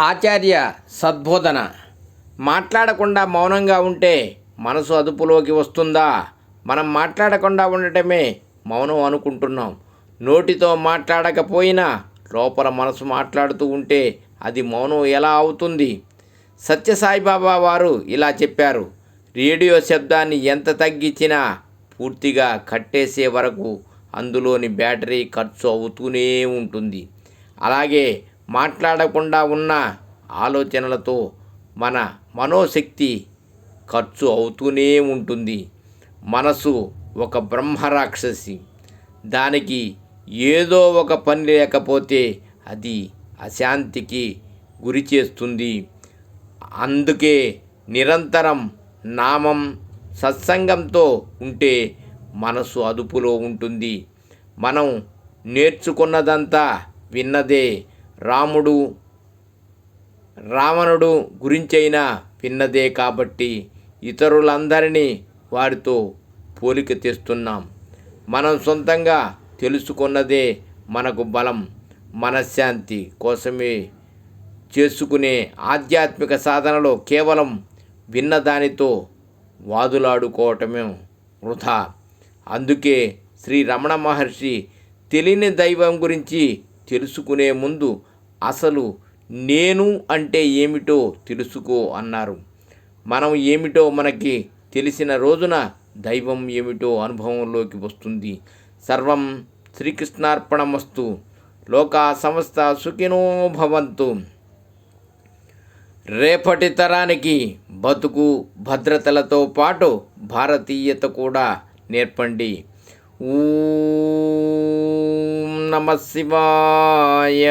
ఆచార్య సద్బోధన. మాట్లాడకుండా మౌనంగా ఉంటే మనసు అదుపులోకి వస్తుందా? మనం మాట్లాడకుండా ఉండటమే మౌనం అనుకుంటున్నాం. నోటితో మాట్లాడకపోయినా లోపల మనసు మాట్లాడుతూ ఉంటే అది మౌనం ఎలా అవుతుంది? సత్యసాయిబాబా వారు ఇలా చెప్పారు. రేడియో శబ్దాన్ని ఎంత తగ్గించినా పూర్తిగా కట్టేసే వరకు అందులోని బ్యాటరీ ఖర్చు అవుతూనే ఉంటుంది. అలాగే మాట్లాడకుండా ఉన్న ఆలోచనలతో మన మనోశక్తి ఖర్చు అవుతూనే ఉంటుంది. మనసు ఒక బ్రహ్మరాక్షసి. దానికి ఏదో ఒక పని లేకపోతే అది అశాంతికి గురి చేస్తుంది. అందుకే నిరంతరం నామం సత్సంగంతో ఉంటే మనసు అదుపులో ఉంటుంది. మనం నేర్చుకున్నదంతా విన్నదే రాముడు రావణుడు గురించైనా విన్నదే కాబట్టి ఇతరులందరినీ వారితో పోలిక తెస్తున్నాం. మనం సొంతంగా తెలుసుకున్నదే మనకు బలం మనశ్శాంతి కోసమే చేసుకునే ఆధ్యాత్మిక సాధనలో కేవలం విన్నదానితో వాదులాడుకోవటమే వృధా. అందుకే శ్రీ రమణ మహర్షి తెలియని దైవం గురించి తెలుసుకునే ముందు అసలు నేను అంటే ఏమిటో తెలుసుకో అన్నారు. మనం ఏమిటో మనకి తెలిసిన రోజున దైవం ఏమిటో అనుభవంలోకి వస్తుంది. సర్వం శ్రీకృష్ణార్పణమస్తు. లోకా సంస్థ సుఖినో భవంతు. రేపటి తరానికి బతుకు భద్రతలతో పాటు భారతీయత కూడా నేర్పండి. ఓం నమ శివాయ.